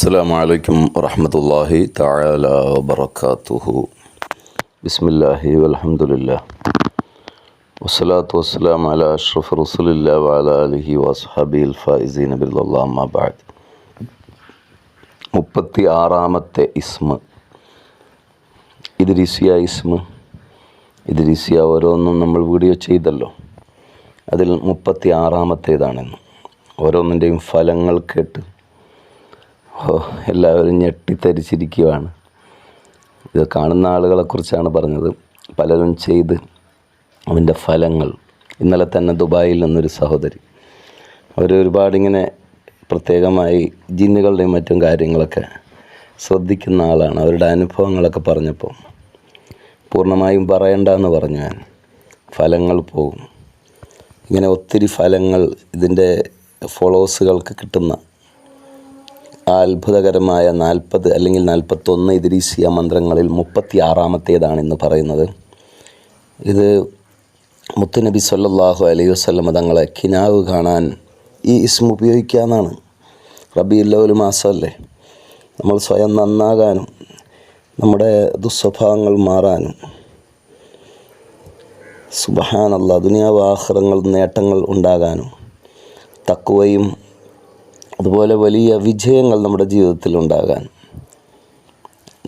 السلام عليكم ورحمة الله تعالى وبركاته بسم الله والحمد لله والصلاة والسلام على أشرف رسول الله وعلى آله وأصحابه الفائزين بالله الله أما بعد മുപ്പത്തി ആറാമത്തെ ഇസ്മ ഇദ്രീസിയ ഇസ്മ ഇദ്രീസിയ ഓരോന്നും നമ്മൾ വീഡിയോ ചെയ്തല്ലോ അതിൽ മുപ്പത്തി ആറാമത്തേതാണെന്ന് ഓരോന്നിൻ്റെയും ഫലങ്ങൾ കേട്ട് ഓ എല്ലാവരും ഞെട്ടിത്തരിച്ചിരിക്കുകയാണ് ഇത് കാണുന്ന ആളുകളെക്കുറിച്ചാണ് പറഞ്ഞത്. പലരും ചെയ്ത് അതിന്റെ ഫലങ്ങൾ. ഇന്നലെ തന്നെ ദുബായിൽ നിന്നൊരു സഹോദരി. അവർ ഒരുപാട് ഇങ്ങനെ പ്രത്യേകമായി ജിന്നുകളുടെയും മറ്റും കാര്യങ്ങളൊക്കെ ശ്രദ്ധിക്കുന്ന ആളാണ്. അവരുടെ അനുഭവങ്ങളൊക്കെ പറഞ്ഞപ്പോൾ പൂർണമായും പറയണ്ട എന്ന് പറഞ്ഞു ഞാൻ. ഫലങ്ങൾ പോകും ഇങ്ങനെ ഒത്തിരി ഫലങ്ങൾ ഇതിന്റെ ഫോളോവേഴ്സുകൾക്ക് കിട്ടുന്ന അത്ഭുതകരമായ നാൽപ്പത് അല്ലെങ്കിൽ നാൽപ്പത്തൊന്ന് ഇദ്രീസിയ മന്ത്രങ്ങളിൽ മുപ്പത്തി ആറാമത്തേതാണ് ഇന്ന് പറയുന്നത്. ഇത് മുത്തുനബി സല്ലാഹു അലൈഹി വസല്ലമ തങ്ങളെ കിനാവ് കാണാൻ ഈ ഇസ്മ ഉപയോഗിക്കാമെന്നാണ് റബിയുല്ലവൽ മാസമല്ലേ നമ്മൾ സ്വയം നന്നാകാനും നമ്മുടെ ദുസ്വഭാവങ്ങൾ മാറാനും. സുബഹാനല്ല ദുനിയാവാഹൃതങ്ങൾ നേട്ടങ്ങൾ ഉണ്ടാകാനും തക്കുവയും അതുപോലെ വലിയ വിജയങ്ങൾ നമ്മുടെ ജീവിതത്തിൽ ഉണ്ടാകാൻ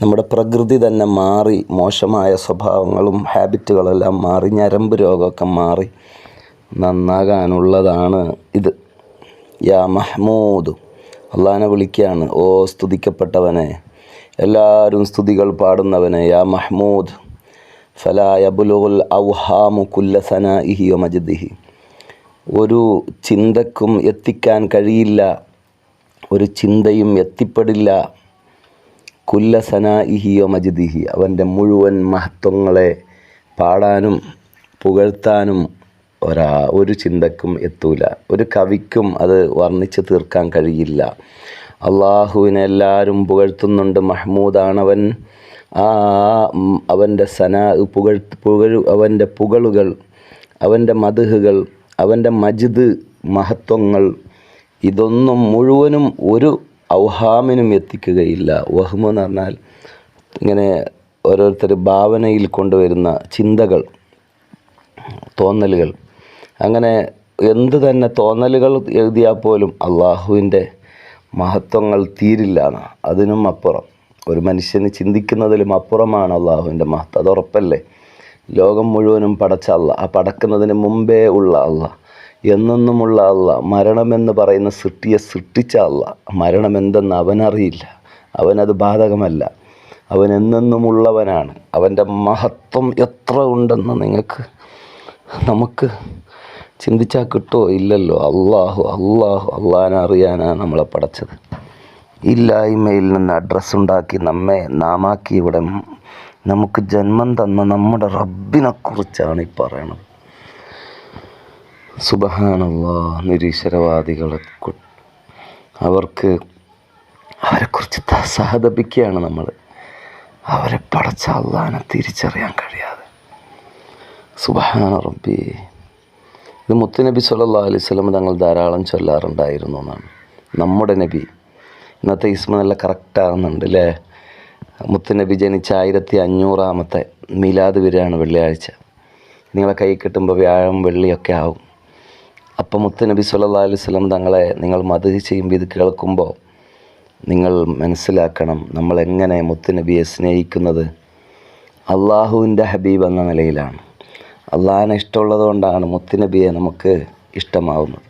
നമ്മുടെ പ്രകൃതി തന്നെ മാറി മോശമായ സ്വഭാവങ്ങളും ഹാബിറ്റുകളെല്ലാം മാറി ഞരമ്പ് രോഗമൊക്കെ മാറി നന്നാകാനുള്ളതാണ് ഇത്. യാ മഹ്മൂദ് അള്ളഹാനെ വിളിക്കുകയാണ്. ഓ സ്തുതിക്കപ്പെട്ടവനെ എല്ലാവരും സ്തുതികൾ പാടുന്നവനെ യാ മഹ്മൂദ്. ഫലായബുലുൽ ഔഹാമു കുല്ല ഇഹിയോ വ ഒരു ചിന്തക്കും എത്തിക്കാൻ കഴിയില്ല ഒരു ചിന്തയും എത്തിപ്പെടില്ല. കുല്ല സനാഇഹിയോ മജിദിഹി. അവന്റെ മുഴുവൻ മഹത്വങ്ങളെ പാടാനും പുകഴ്ത്താനും ഒരാ ഒരു ചിന്തക്കും എത്തൂല. ഒരു കവിക്കും അത് വർണിച്ച് തീർക്കാൻ കഴിയില്ല. അള്ളാഹുവിനെ എല്ലാവരും പുകഴ്ത്തുന്നുണ്ട്. മഹ്മൂദാണവൻ. ആ അവന്റെ സനാ പുകഴ് പുകഴ് അവന്റെ പുകളുകൾ അവന്റെ മധുഹുകൾ അവന്റെ മജിദ് മഹത്വങ്ങൾ ഇതൊന്നും മുഴുവനും ഒരു ഔഹാമിനും എത്തിക്കുകയില്ല. വഹ്മ എന്ന് പറഞ്ഞാൽ ഇങ്ങനെ ഓരോരുത്തർ ഭാവനയിൽ കൊണ്ടുവരുന്ന ചിന്തകൾ തോന്നലുകൾ. അങ്ങനെ എന്ത് തന്നെ തോന്നലുകൾ എഴുതിയാൽ പോലും അള്ളാഹുവിന്റെ മഹത്വങ്ങൾ തീരില്ലാണ്. അതിനും അപ്പുറം. ഒരു മനുഷ്യന് ചിന്തിക്കുന്നതിലും അപ്പുറമാണ് അള്ളാഹുവിന്റെ മഹത്വം. അത് ഉറപ്പല്ലേ? ലോകം മുഴുവനും പടച്ച അല്ല ആ പടക്കുന്നതിന് മുമ്പേ ഉള്ള അല്ല എന്നെന്നുമുള്ള അല്ല. മരണമെന്ന് പറയുന്ന സൃഷ്ടിയെ സൃഷ്ടിച്ച അല്ല. മരണമെന്തെന്ന് അവനറിയില്ല. അവനത് ബാധകമല്ല. അവൻ എന്നെന്നുമുള്ളവനാണ്. അവന്റെ മഹത്വം എത്ര ഉണ്ടെന്ന് നിങ്ങൾക്ക് നമുക്ക് ചിന്തിച്ചാൽ കിട്ടുമോ? ഇല്ലല്ലോ. അള്ളാഹു അള്ളാഹു അള്ളാഹിനെ അറിയാനാണ് നമ്മളെ പടച്ചത്. ഇല്ലായ്മയിൽ നിന്ന് അഡ്രസ്സ് ഉണ്ടാക്കി നമ്മെ നാമാക്കി ഇവിടെ നമുക്ക് ജന്മം തന്ന നമ്മുടെ റബ്ബിനെക്കുറിച്ചാണ് ഈ പറയണത്. സുബഹാനല്ലാ നിരീശ്വരവാദികളെ അവർക്ക് അവരെക്കുറിച്ച് സഹതപിക്കുകയാണ് നമ്മൾ അവരെ പടച്ച അള്ളഹാനെ തിരിച്ചറിയാൻ കഴിയാതെ. സുബഹാന റബ്ബി. ഇത് മുത്തുനബി സല്ലാ അലൈഹി സ്വലം തങ്ങൾ ധാരാളം ചൊല്ലാറുണ്ടായിരുന്നു എന്നാണ്. നമ്മുടെ നബി. ഇന്നത്തെ ഇസ്മ നല്ല കറക്റ്റാകുന്നുണ്ട് അല്ലേ മുത്തുനബി ജനിച്ച ആയിരത്തി അഞ്ഞൂറാമത്തെ മിലാദ് വരെയാണ് വെള്ളിയാഴ്ച. നിങ്ങളെ കൈ കിട്ടുമ്പോൾ വ്യാഴം വെള്ളിയൊക്കെ ആവും. അപ്പം മുത്തനബി സല്ലാ അലൈഹി സ്വലം തങ്ങളെ നിങ്ങൾ മധു ചെയ്യുമ്പോൾ ഇത് കേൾക്കുമ്പോൾ നിങ്ങൾ മനസ്സിലാക്കണം നമ്മളെങ്ങനെ മുത്തുനബിയെ സ്നേഹിക്കുന്നത്. അള്ളാഹുവിന്റെ ഹബീബ് എന്ന നിലയിലാണ്. അള്ളാഹിനെ ഇഷ്ടമുള്ളത് കൊണ്ടാണ് മുത്തുനബിയെ നമുക്ക് ഇഷ്ടമാവുന്നത്.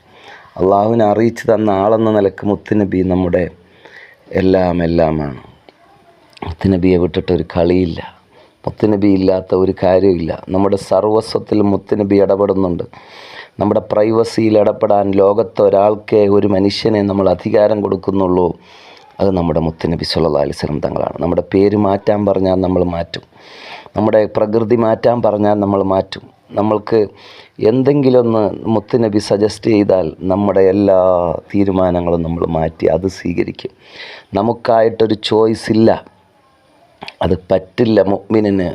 അള്ളാഹുവിനെ അറിയിച്ചു തന്ന ആളെന്ന നിലയ്ക്ക് മുത്തുനബി നമ്മുടെ എല്ലാം എല്ലാമാണ്. മുത്തുനബിയെ വിട്ടിട്ടൊരു കളിയില്ല. മുത്തുനബി ഇല്ലാത്ത ഒരു കാര്യമില്ല നമ്മുടെ സർവസ്വത്തിൽ മുത്തുനബി ഇടപെടുന്നുണ്ട്. നമ്മുടെ പ്രൈവസിയിൽ ഇടപെടാൻ ലോകത്ത് ഒരാൾക്ക് ഒരു മനുഷ്യനെ നമ്മൾ അധികാരം കൊടുക്കുന്നുള്ളൂ അത് നമ്മുടെ മുത്തുനബി സല്ലല്ലാഹു അലൈഹി വസല്ലം തങ്ങളാണ്. നമ്മുടെ പേര് മാറ്റാൻ പറഞ്ഞാൽ നമ്മൾ മാറ്റും. നമ്മുടെ പ്രകൃതി മാറ്റാൻ പറഞ്ഞാൽ നമ്മൾ മാറ്റും. നമ്മൾക്ക് എന്തെങ്കിലും ഒന്ന് മുത്തുനബി സജസ്റ്റ് ചെയ്താൽ നമ്മുടെ എല്ലാ തീരുമാനങ്ങളും നമ്മൾ മാറ്റി അത് സ്വീകരിക്കും. നമുക്കായിട്ടൊരു ചോയ്സ് ഇല്ല. അത് പറ്റില്ല മുഅ്മിനിന്.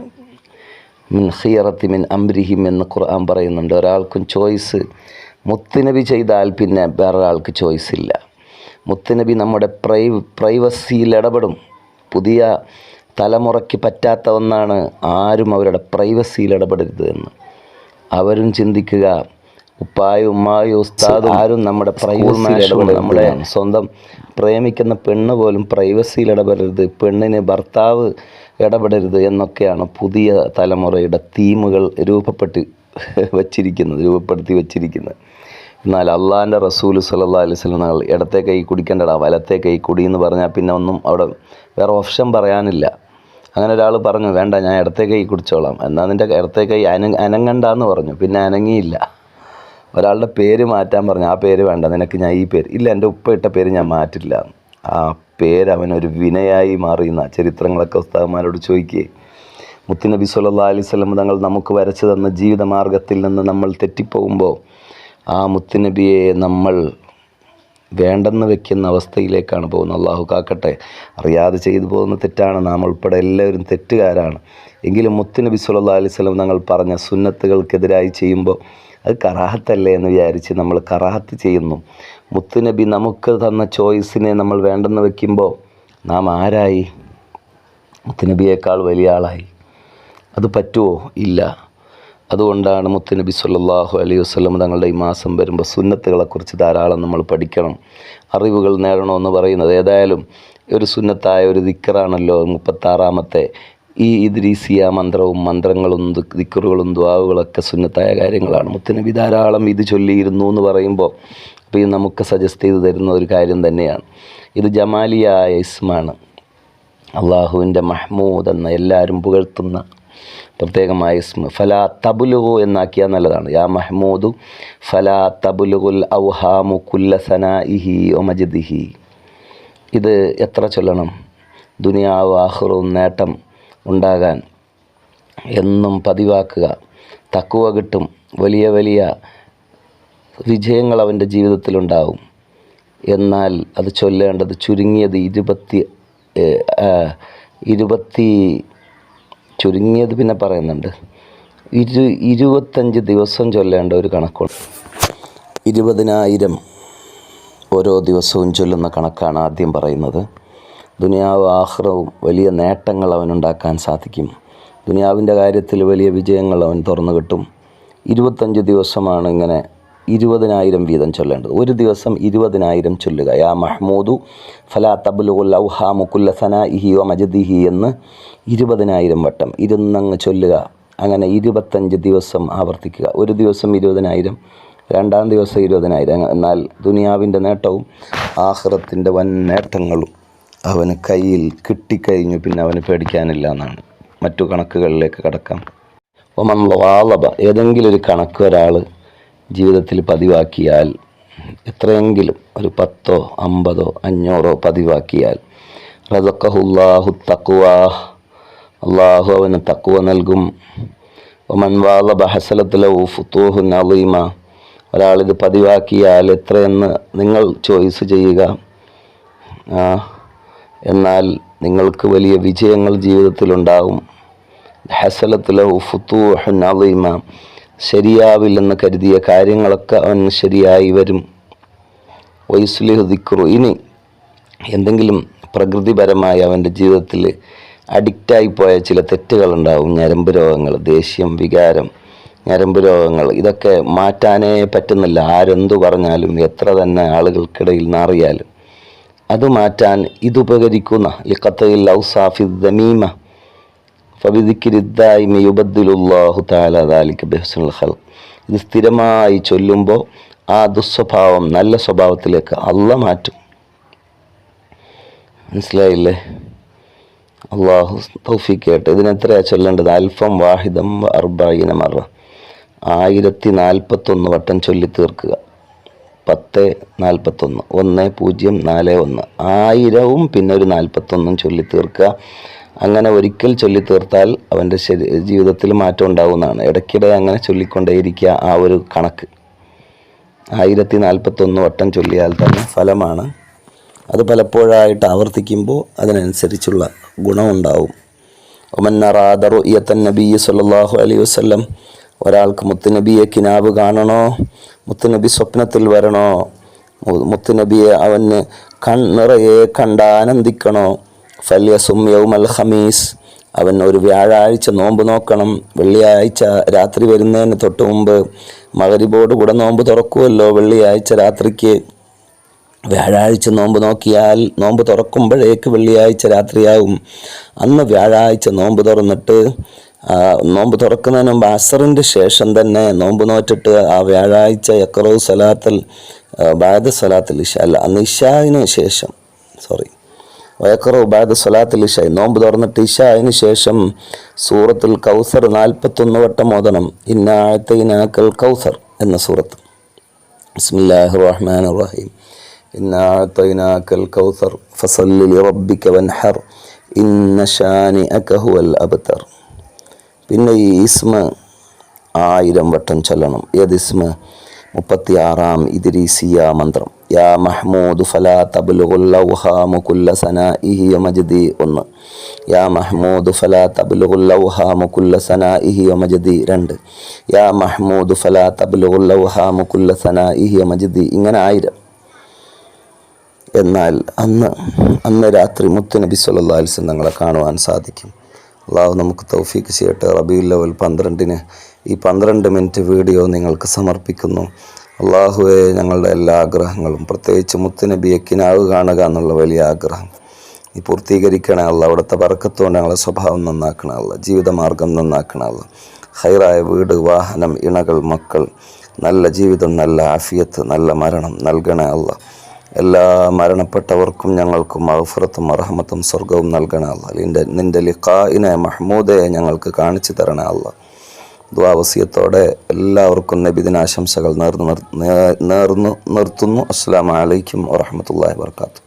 മിൻ ഖിയറത്തി മിൻ അംരിഹിം എന്ന് ഖുർആൻ പറയുന്നുണ്ട്. ഒരാൾക്കും ചോയ്സ് മുത്തുനബി ചെയ്താൽ പിന്നെ വേറൊരാൾക്ക് ചോയ്സ് ഇല്ല മുത്തുനബി നമ്മുടെ പ്രൈ പ്രൈവസിയിൽ ഇടപെടും. പുതിയ തലമുറയ്ക്ക് പറ്റാത്ത ഒന്നാണ് ആരും അവരുടെ പ്രൈവസിയിൽ ഇടപെടരുത് എന്ന്. അവരും ചിന്തിക്കുക ഉപ്പായും ഉമ്മായും ഉസ്താദും ആരും നമ്മുടെ പ്രൈവസിയിൽ ഇടപെടും നമ്മുടെ സ്വന്തം പ്രേമിക്കുന്ന പെണ്ണ് പോലും പ്രൈവസിയിൽ ഇടപെടരുത് പെണ്ണിന് ഭർത്താവ് ഇടപെടരുത് എന്നൊക്കെയാണ് പുതിയ തലമുറയുടെ തീമുകൾ രൂപപ്പെട്ട് വച്ചിരിക്കുന്നത് രൂപപ്പെടുത്തി വച്ചിരിക്കുന്നത്. എന്നാൽ അള്ളാഹിന്റെ റസൂൽ സല്ലാ അലൈഹി സ്വലം തങ്ങൾ ഇടത്തെ കൈ കുടിക്കേണ്ടടാ വലത്തെ കൈ കുടി എന്ന് പറഞ്ഞാൽ പിന്നെ ഒന്നും അവിടെ വേറെ ഓപ്ഷൻ പറയാനില്ല. അങ്ങനെ ഒരാൾ പറഞ്ഞു വേണ്ട ഞാൻ ഇടത്തെ കൈ കുടിച്ചോളാം. എന്നാൽ നിന്റെ ഇടത്തെ കൈ അന അനങ്ങണ്ടെന്ന് പറഞ്ഞു പിന്നെ അനങ്ങിയില്ല. ഒരാളുടെ പേര് മാറ്റാൻ പറഞ്ഞു ആ പേര് വേണ്ട നിനക്ക് ഞാൻ ഈ പേര് ഇല്ല എന്റെ ഉപ്പ ഇട്ട പേര് ഞാൻ മാറ്റില്ല. ആ പേര് അവനൊരു വിനയായി മാറിയുന്ന ചരിത്രങ്ങളൊക്കെ ഉസ്താദന്മാരോട് ചോദിക്കുകയെ മുത്തുനബി സല്ലാ അലൈഹി സ്വലം തങ്ങൾ നമുക്ക് വരച്ചു തന്ന ജീവിതമാർഗത്തിൽ നിന്ന് നമ്മൾ തെറ്റിപ്പോകുമ്പോൾ ആ മുത്തുനബിയെ നമ്മൾ വേണ്ടെന്ന് വെക്കുന്ന അവസ്ഥയിലേക്കാണ് പോകുന്നത്. അള്ളാഹു കാക്കട്ടെ അറിയാതെ ചെയ്തു പോകുന്ന തെറ്റാണ്. നാം ഉൾപ്പെടെ എല്ലാവരും തെറ്റുകാരാണ്. എങ്കിലും മുത്തുനബി സല്ലാ അലൈഹി സ്വലം തങ്ങൾ പറഞ്ഞ സുന്നത്തുകൾക്കെതിരായി ചെയ്യുമ്പോൾ അത് കറാഹത്തല്ലേ എന്ന് വിചാരിച്ച് നമ്മൾ കറാഹത്ത് ചെയ്യുന്നു. മുത്തുനബി നമുക്ക് തന്ന ചോയ്സിനെ നമ്മൾ വേണ്ടെന്ന് വെക്കുമ്പോൾ നാം ആരായി? മുത്തുനബിയേക്കാൾ വലിയ ആളായി. അത് പറ്റുമോ ഇല്ല. അതുകൊണ്ടാണ് മുത്തുനബി സല്ലാഹു അലൈഹി വസ്ലം തങ്ങളുടെ ഈ മാസം വരുമ്പോൾ സുന്നത്തുകളെക്കുറിച്ച് ധാരാളം നമ്മൾ പഠിക്കണം. അറിവുകൾ നേടണമെന്ന് പറയുന്നത് ഏതായാലും ഒരു സുന്നത്തായ ഒരു ദിക്കറാണല്ലോ മുപ്പത്താറാമത്തെ ഈ ഇദ്രീസിയ മന്ത്രവും മന്ത്രങ്ങളും ദിക്കറുകളും ദ്വാവുകളൊക്കെ സുന്നത്തായ കാര്യങ്ങളാണ്. മുത്തനബി ധാരാളം ഇത് ചൊല്ലിയിരുന്നു എന്ന് പറയുമ്പോൾ അപ്പോൾ ഇത് നമുക്ക് സജസ്റ്റ് ചെയ്ത് തരുന്ന ഒരു കാര്യം തന്നെയാണ്. ഇത് ജമാലിയായ ഇസ്മാണ്. അള്ളാഹുവിന്റെ മഹ്മൂദ് എന്ന എല്ലാവരും പുകഴ്ത്തുന്ന പ്രത്യേകമായ ഇസ്മ. ഫലാ തബുലുഹു എന്നാക്കിയാൽ നല്ലതാണ്. യാ മഹ്മൂദു ഫലാ തബുലുഹുൽ ഔഹാമു കുല്ല സനാഇഹി ഒമജിദിഹി ഇത് എത്ര ചൊല്ലണം? ദുനിയാവ് ആഹ്റും നേട്ടം ഉണ്ടാകാൻ. എന്നും പതിവാക്കുക. തക്കുവ കിട്ടും. വലിയ വലിയ വിജയങ്ങൾ അവന്റെ ജീവിതത്തിലുണ്ടാവും എന്നാൽ അത് ചൊല്ലേണ്ടത് ചുരുങ്ങിയത് ഇരുപത്തി ഇരുപത്തി ചുരുങ്ങിയത് പിന്നെ പറയുന്നുണ്ട്. ഇരു ഇരുപത്തഞ്ച് ദിവസം ചൊല്ലേണ്ട ഒരു കണക്കുണ്ട്. ഇരുപതിനായിരം ഓരോ ദിവസവും ചൊല്ലുന്ന കണക്കാണ് ആദ്യം പറയുന്നത്. ദുനിയാവ് ആഹ്റവും വലിയ നേട്ടങ്ങൾ അവനുണ്ടാക്കാൻ സാധിക്കും. ദുനിയാവിന്റെ കാര്യത്തിൽ വലിയ വിജയങ്ങൾ അവൻ തുറന്നു കിട്ടും. ഇരുപത്തഞ്ച് ദിവസമാണ് ഇങ്ങനെ ഇരുപതിനായിരം വീതം ചൊല്ലേണ്ടത്. ഒരു ദിവസം ഇരുപതിനായിരം ചൊല്ലുക. യാ മഹ്മൂദു ഫലാ തബുലുൽ ഔഹാമു കുല്ല സനാഇഹി ഒ മജദിഹി എന്ന് ഇരുപതിനായിരം വട്ടം ഇരുന്നങ്ങ് ചൊല്ലുക. അങ്ങനെ ഇരുപത്തഞ്ച് ദിവസം ആവർത്തിക്കുക. ഒരു ദിവസം ഇരുപതിനായിരം രണ്ടാം ദിവസം ഇരുപതിനായിരം. എന്നാൽ ദുനിയാവിന്റെ നേട്ടവും ആഹ്റത്തിന്റെ വൻ നേട്ടങ്ങളും. അവന് കയ്യിൽ കിട്ടിക്കഴിഞ്ഞു പിന്നെ അവന് പേടിക്കാനില്ല എന്നാണ്. മറ്റു കണക്കുകളിലേക്ക് കടക്കാം. ഒമൻ വാളബ ഏതെങ്കിലും ഒരു കണക്ക് ഒരാൾ ജീവിതത്തിൽ പതിവാക്കിയാൽ എത്രയെങ്കിലും ഒരു പത്തോ അമ്പതോ അഞ്ഞൂറോ പതിവാക്കിയാൽ റസക്കഹുല്ലാഹു തക്കുവ അള്ളാഹു അവന് തക്കുവ നൽകും. ഒമൻ വാളബ ഹസലത്തിലെ ഫുത്തൂഹു നലീമ ഒരാളിത് പതിവാക്കിയാൽ എത്രയെന്ന് നിങ്ങൾ ചോയ്സ് ചെയ്യുക. എന്നാൽ നിങ്ങൾക്ക് വലിയ വിജയങ്ങൾ ജീവിതത്തിലുണ്ടാവും. ഹസലത്തിലെ ഫുത്തൂഹു നലീമ ശരിയാവില്ലെന്ന് കരുതിയ കാര്യങ്ങളൊക്കെ അവൻ ശരിയായി വരും. വൈസ്ലിഹ് ദിക്റു ഇനി എന്തെങ്കിലും പ്രകൃതിപരമായി അവന്റെ ജീവിതത്തിൽ അഡിക്റ്റായി പോയ ചില തെറ്റുകളുണ്ടാവും. ഞരമ്പ് രോഗങ്ങൾ ദേഷ്യം വികാരം ഞരമ്പ് രോഗങ്ങൾ ഇതൊക്കെ മാറ്റാനേ പറ്റുന്നില്ല. ആരെന്തു പറഞ്ഞാലും എത്ര തന്നെ ആളുകൾക്കിടയിൽ നാറിയാലും. അത് മാറ്റാൻ ഇതുപകരിക്കുന്ന ലിഖത്തയിൽ ഔസാഫി ദമീമ ഇത് സ്ഥിരമായി ചൊല്ലുമ്പോൾ ആ ദുസ്വഭാവം നല്ല സ്വഭാവത്തിലേക്ക് അല്ല മാറ്റും. മനസ്സിലായില്ലേ? അള്ളാഹു തൗഫീഖ് ഇതിനെത്രയാ ചൊല്ലേണ്ടത്? അൽഫം വാഹിദം അർബായിന ആയിരത്തി നാൽപ്പത്തൊന്ന് വട്ടം ചൊല്ലി തീർക്കുക പത്ത് നാൽപ്പത്തൊന്ന്. ഒന്ന് പൂജ്യം നാല് ഒന്ന്. ആയിരവും പിന്നെ ഒരു നാൽപ്പത്തൊന്നും ചൊല്ലി തീർക്കുക അങ്ങനെ ഒരിക്കൽ ചൊല്ലി തീർത്താൽ അവന്റെ ജീവിതത്തിൽ മാറ്റം ഉണ്ടാകുന്നതാണ് ഇടയ്ക്കിടെ അങ്ങനെ ചൊല്ലിക്കൊണ്ടേയിരിക്കുക ആ ഒരു കണക്ക്. ആയിരത്തി നാൽപ്പത്തൊന്ന് വട്ടം ചൊല്ലിയാൽ തന്നെ ഫലമാണ്. അത് പലപ്പോഴായിട്ട് ആവർത്തിക്കുമ്പോൾ അതിനനുസരിച്ചുള്ള ഗുണമുണ്ടാവും. ഒമന്നറാദറു ഇയത്തൻ നബി സല്ലാഹു അലൈഹി വസ്ലം ഒരാൾക്ക് മുത്തുനബിയെ കിനാവ് കാണണോ? മുത്തുനബി സ്വപ്നത്തിൽ വരണോ? മുത്തുനബിയെ അവന് കണ്ണിറയെ കണ്ടാനന്ദിക്കണോ? ഫല്യസും യൗമൽ ഹമീസ് അവൻ ഒരു വ്യാഴാഴ്ച നോമ്പ് നോക്കണം. വെള്ളിയാഴ്ച രാത്രി വരുന്നതിന് തൊട്ട് മുമ്പ് മകരിബോട് കൂടെ നോമ്പ് തുറക്കുമല്ലോ വെള്ളിയാഴ്ച രാത്രിക്ക്. വ്യാഴാഴ്ച നോമ്പ് നോക്കിയാൽ നോമ്പ് തുറക്കുമ്പോഴേക്ക് വെള്ളിയാഴ്ച രാത്രിയാവും. അന്ന് വ്യാഴാഴ്ച നോമ്പ് തുറന്നിട്ട് നോമ്പ് തുറക്കുന്നതിന് മുമ്പ് അസറിന്റെ ശേഷം തന്നെ നോമ്പ് നോറ്റിട്ട് ആ വ്യാഴാഴ്ച എക്കറോ സലാത്തിൽ ബാദ സലാത്തിൽ ഇഷ അല്ല അന്ന് ഇഷായിന് ശേഷം സോറി വയക്കറോ ബാദ സലാത്തിൽ ഇഷായി നോമ്പ് തുറന്നിട്ട് ഇഷായിന് ശേഷം സൂറത്തിൽ കൗസർ നാൽപ്പത്തൊന്ന് വട്ടം ഓതണം. ഇന്ന ഇന്നാഴത്തൈനാക്കൽ കൗസർ എന്ന സൂറത്ത്. ബിസ്മില്ലാഹി റഹ്മാൻ റഹീം ഇന്നാഴത്തൈനാക്കൽ കൗസർ ഫസല്ലി ലിറബ്ബിക വൻഹർ. ഇന്ന ഷാനി ഹുവൽ അബ്തർ. പിന്നെ ഈ ഇസ്മ ആയിരം വട്ടം ചൊല്ലണം. ഏത് ഇസ്മ? മുപ്പത്തി ആറാം ഇതിരീസിയ മന്ത്രം. യാ മഹ്മൂദ് ഫലാ തബുലുഹാമുല്ല സന ഇഹിയ മജ്ദി ഒന്ന്. യാ മഹ്മൂദ് ഫലാ തബുലുഹാമുല്ല സന ഇഹിയ മജ്ദി രണ്ട്. യാ മഹ്മൂദ് ഫലാ തബുലുഹാമുല്ല സന ഇഹിയ മജ്ദി ഇങ്ങനെ ആയിരം. എന്നാൽ അന്ന് അന്ന് രാത്രി മുത്തുനബി അലൈഹി വസല്ലം തങ്ങളെ കാണുവാൻ സാധിക്കും. അള്ളാഹു നമുക്ക് തൗഫീക്ക് ചെയ്യട്ടെ. റബിയുൽ ലെവൽ പന്ത്രണ്ടിന് ഈ പന്ത്രണ്ട് മിനിറ്റ് വീഡിയോ നിങ്ങൾക്ക് സമർപ്പിക്കുന്നു. അള്ളാഹുവെ ഞങ്ങളുടെ എല്ലാ ആഗ്രഹങ്ങളും പ്രത്യേകിച്ച് മുത്തുനബിയെ കിനാവ് കാണുക എന്നുള്ള വലിയ ആഗ്രഹം. നീ പൂർത്തീകരിക്കണേ അല്ല അവിടുത്തെ പറക്കത്തുകൊണ്ട് ഞങ്ങളുടെ സ്വഭാവം നന്നാക്കണേ അല്ല ജീവിതമാർഗം നന്നാക്കണേ അല്ല ഹൈറായ വീട് വാഹനം ഇണകൾ മക്കൾ. നല്ല ജീവിതം നല്ല ആഫിയത്ത് നല്ല മരണം നൽകണേ അല്ല എല്ലാ മരണപ്പെട്ടവർക്കും ഞങ്ങൾക്കും അഹ്ഫുറത്തും അർഹമത്തും സ്വർഗവും നൽകണേ അല്ല നിന്റെ നിന്റെ ലിഖായിനെ മഹ്മൂദെ ഞങ്ങൾക്ക് കാണിച്ചു തരണേ അല്ല ദ്വാവസ്യത്തോടെ എല്ലാവർക്കും നബിദിനാശംസകൾ നേർന്നു നേർന്നു നിർത്തുന്നു. അസ്സാം വലൈക്കും വറഹമത്തല്ലാ വർക്കാത്തു